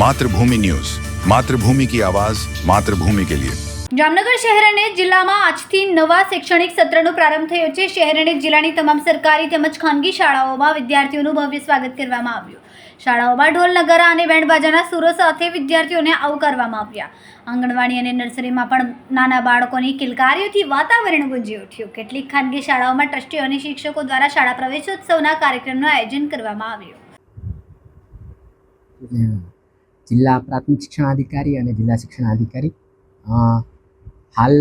Mathrubhumi news. Mathrubhumi કી આવાજ માતૃભૂમિ કે લિયે. જામનગર શહેર અને જિલ્લામાં આજથી નવા શૈક્ષણિક સત્રનો પ્રારંભ થયો છે. શહેર અને જિલ્લાની તમામ સરકારી તેમજ ખાનગી શાળાઓમાં વિદ્યાર્થીઓનું ભવ્ય સ્વાગત કરવામાં આવ્યું. શાળાઓમાં ઢોલ નગારા અને બેન્ડ બાજાના સુરો સાથે વિદ્યાર્થીઓને આવકારવામાં આવ્યા. આંગણવાડી અને નર્સરીમાં પણ નાના બાળકોની કિલકારીઓથી વાતાવરણ ગુંજી ઉઠ્યું. કેટલીક ખાનગી શાળાઓમાં ટ્રસ્ટીઓ અને શિક્ષકો દ્વારા શાળા પ્રવેશોત્સવના કાર્યક્રમનું આયોજન કરવામાં આવ્યું. જિલ્લા પ્રાથમિક શિક્ષણાધિકારી અને જિલ્લા શિક્ષણાધિકારી હાલ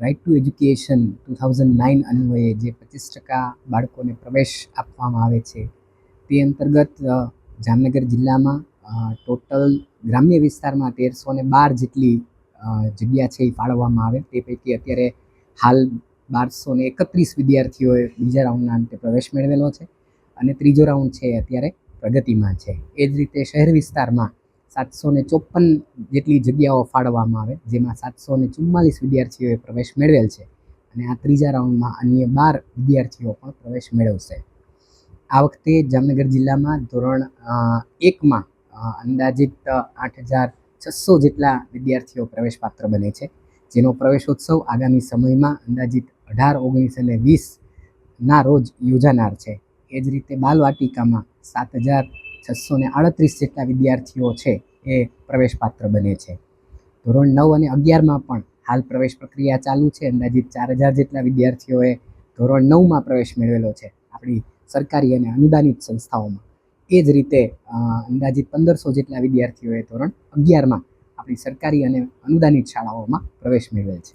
right to education two thousand nine અન્વયે જે પચીસ ટકા બાળકોને પ્રવેશ આપવામાં આવે છે, તે અંતર્ગત જામનગર જિલ્લામાં ટોટલ ગ્રામ્ય વિસ્તારમાં તેરસો ને બાર જેટલી જગ્યા છે એ ફાળવવામાં આવે. તે પૈકી અત્યારે હાલ બારસો ને એકત્રીસ વિદ્યાર્થીઓએ બીજા રાઉન્ડના અંતે પ્રવેશ મેળવેલો છે અને ત્રીજો રાઉન્ડ છે અત્યારે પ્રગતિમાં છે. એ જ રીતે શહેર વિસ્તારમાં સાતસો ને ચોપન જેટલી જગ્યાઓ ફાળવવામાં આવે, જેમાં સાતસો ને ચુમ્માલીસ વિદ્યાર્થીઓએ પ્રવેશ મેળવેલ છે અને આ ત્રીજા રાઉન્ડમાં અન્ય બાર વિદ્યાર્થીઓ પણ પ્રવેશ મેળવશે. આ વખતે જામનગર જિલ્લામાં ધોરણ એકમાં અંદાજિત આઠ હજાર છસો જેટલા વિદ્યાર્થીઓ પ્રવેશપાત્ર બને છે. જેનો પ્રવેશોત્સવ આગામી સમયમાં અંદાજિત અઢાર, ઓગણીસ અને વીસના રોજ યોજાનાર છે. એ જ રીતે બાલવાટિકામાં સાત હજાર છસો ને આડત્રીસ જેટલા વિદ્યાર્થીઓ છે એ પ્રવેશપાત્ર બને છે. ધોરણ નવ અને અગિયારમાં પણ હાલ પ્રવેશ પ્રક્રિયા ચાલુ છે. અંદાજિત ચાર હજાર જેટલા વિદ્યાર્થીઓએ ધોરણ નવમાં પ્રવેશ મેળવેલો છે. આપણી સરકારી અને અનુદાનિત સંસ્થાઓમાં. એ જ રીતે અંદાજિત પંદરસો જેટલા વિદ્યાર્થીઓએ ધોરણ અગિયારમાં આપણી સરકારી અને અનુદાનિત શાળાઓમાં પ્રવેશ મેળવેલ છે.